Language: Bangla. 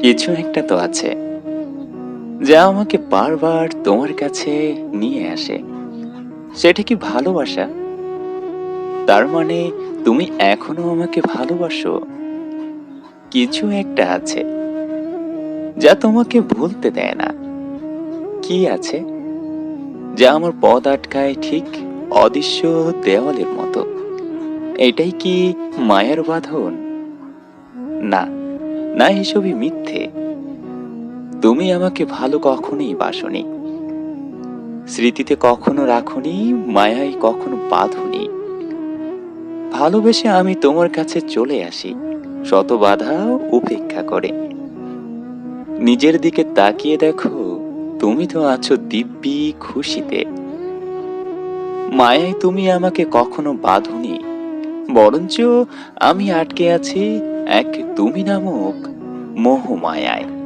কিছু একটা তো আছে, যা আমাকে বারবার তোমার কাছে নিয়ে আসে। সেটা কি ভালোবাসা? তার মানে তুমি এখনও আমাকে ভালোবাসো? কিছু একটা আছে, যা তোমাকে ভুলতে দেয় না। কি আছে? যা আমার পদ আটকায় ঠিক অদৃশ্য দেওয়ালের মতো। এটাই কি মায়ের বাঁধন? না। না এসবই মিথ্যে। তুমি আমাকে ভালো কখনোই বাসনি। স্মৃতিতে কখনো রাখনি, মায়ায় কখনো বাঁধনি। ভালোবেসে আমি তোমার কাছে চলে আসি, শত বাধা উপেক্ষা করে। নিজের দিকে তাকিয়ে দেখো, তুমি তো আছো দিব্যি খুশিতে। মায়ায় তুমি আমাকে কখনো বাঁধনি, বরঞ্চ আমি আটকে আছি এক তুমি নামক মোহমায়ায়।